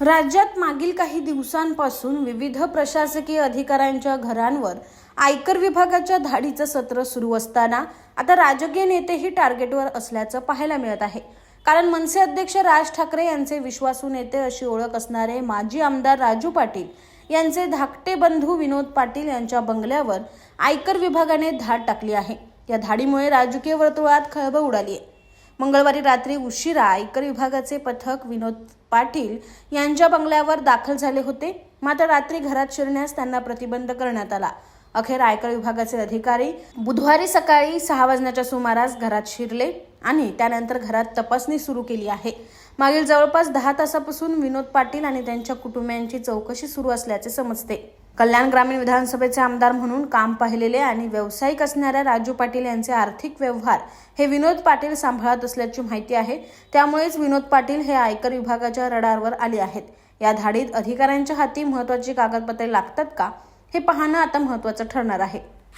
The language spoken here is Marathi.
राज्यात मागील काही दिवसांपासून विविध प्रशासकीय अधिकाऱ्यांच्या घरांवर आयकर विभागाच्या धाडीचं सत्र सुरू असताना आता राजकीय नेतेही टार्गेटवर असल्याचं पाहायला मिळत आहे. कारण मनसे अध्यक्ष राज ठाकरे यांचे विश्वासू नेते अशी ओळख असणारे माजी आमदार राजू पाटील यांचे धाकटे बंधू विनोद पाटील यांच्या बंगल्यावर आयकर विभागाने धाड टाकली आहे. या धाडीमुळे राजकीय वर्तुळात खळबळ उडाली आहे. मंगळवारी रात्री उशिरा आयकर विभागाचे पथक विनोद पाटील यांच्या बंगल्यावर दाखल झाले होते. मात्र रात्री घरात शिरण्यास त्यांना प्रतिबंध करण्यात आला. अखेर आयकर विभागाचे अधिकारी बुधवारी सकाळी सहा वाजण्याच्या सुमारास घरात शिरले आणि त्यानंतर घरात तपासणी सुरू केली आहे. मागील जवळपास दहा तासापासून विनोद पाटील आणि त्यांच्या कुटुंबियांची चौकशी सुरू असल्याचे समजते. कल्याण ग्रामीण विधानसभेचे आमदार म्हणून काम पाहिलेले आणि व्यावसायिक असणाऱ्या राजू पाटील यांचे आर्थिक व्यवहार हे विनोद पाटील सांभाळत असल्याची माहिती आहे. त्यामुळेच विनोद पाटील हे आयकर विभागाच्या रडारवर आले आहेत. या धाडीत अधिकाऱ्यांच्या हाती महत्वाची कागदपत्रे लागतात का? हे पाहणं आता महत्वाचं ठरणार आहे.